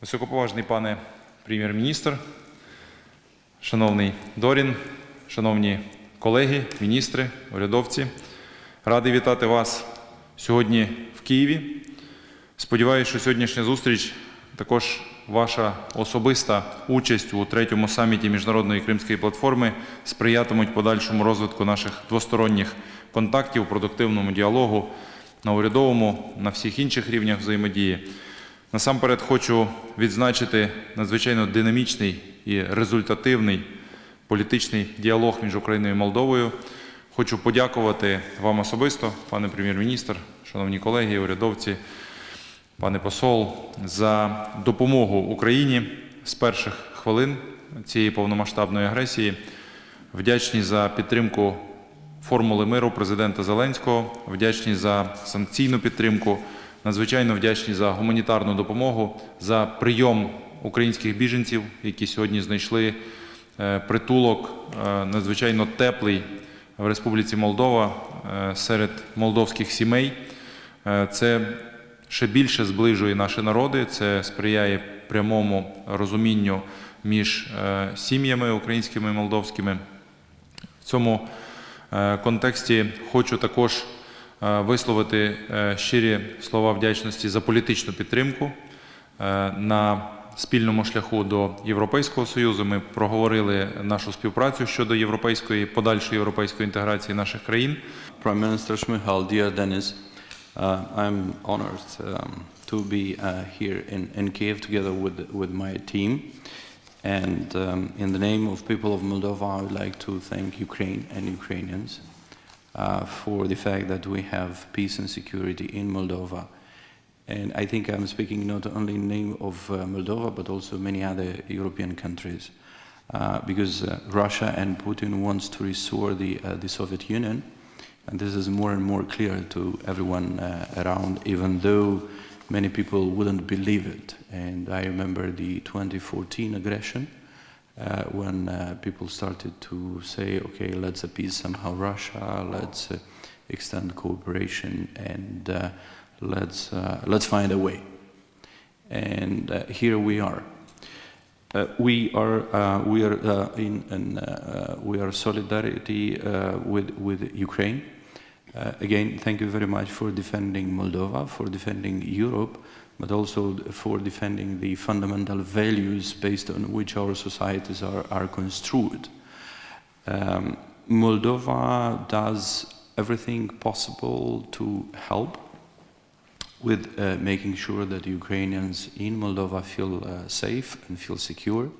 Високоповажний пане прем'єр-міністр, шановний Дорін, шановні колеги, міністри, урядовці, радий вітати вас сьогодні в Києві. Сподіваюся, що сьогоднішня зустріч також ваша особиста участь у третьому саміті міжнародної кримської платформи сприятимуть подальшому розвитку наших двосторонніх контактів, продуктивному діалогу на урядовому, на всіх інших рівнях взаємодії. Насамперед хочу відзначити надзвичайно динамічний і результативний політичний діалог між Україною і Молдовою. Хочу подякувати вам особисто, пане прем'єр-міністр, шановні колеги, урядовці, пане посол, за допомогу Україні з перших хвилин цієї повномасштабної агресії. Вдячні за підтримку формули миру президента Зеленського, вдячні за санкційну підтримку, надзвичайно вдячні за гуманітарну допомогу, за прийом українських біженців, які сьогодні знайшли е, притулок е, надзвичайно теплий в Республіці Молдова е, серед молдовських сімей. Це ще більше зближує наші народи, це сприяє прямому розумінню між сім'ями українськими і молдовськими. В цьому контексті хочу також висловити е, щирі слова вдячності за політичну підтримку е, на спільному шляху до Європейського Союзу. Ми проговорили нашу співпрацю щодо європейської подальшої європейської інтеграції наших країн. Prime Minister Shmihal, dear Denis, uh, I'm honored um, to be uh, here in, in Kiev together with, with my team. And um, in the name of people of Moldova, I would like to thank Ukraine and Ukrainians uh, for the fact that we have peace and security in Moldova. And I think I'm speaking not only in name of uh, Moldova, but also many other European countries. Uh, because uh, Russia and Putin wants to restore the, uh, the Soviet Union, and this is more and more clear to everyone around, even though many people wouldn't believe it. And I remember the 2014 aggression, uh, when uh, people started to say, okay, let's appease somehow Russia, let's uh, extend cooperation, and uh, let's, uh, let's find a way. And uh, here we are. We are we are in, in we are solidarity with with Ukraine. Again, thank you very much for defending Moldova, for defending Europe, but also for defending the fundamental values based on which our societies are are construed. Um, Moldova does everything possible to help with uh, making sure that Ukrainians in Moldova feel uh, safe and feel secure.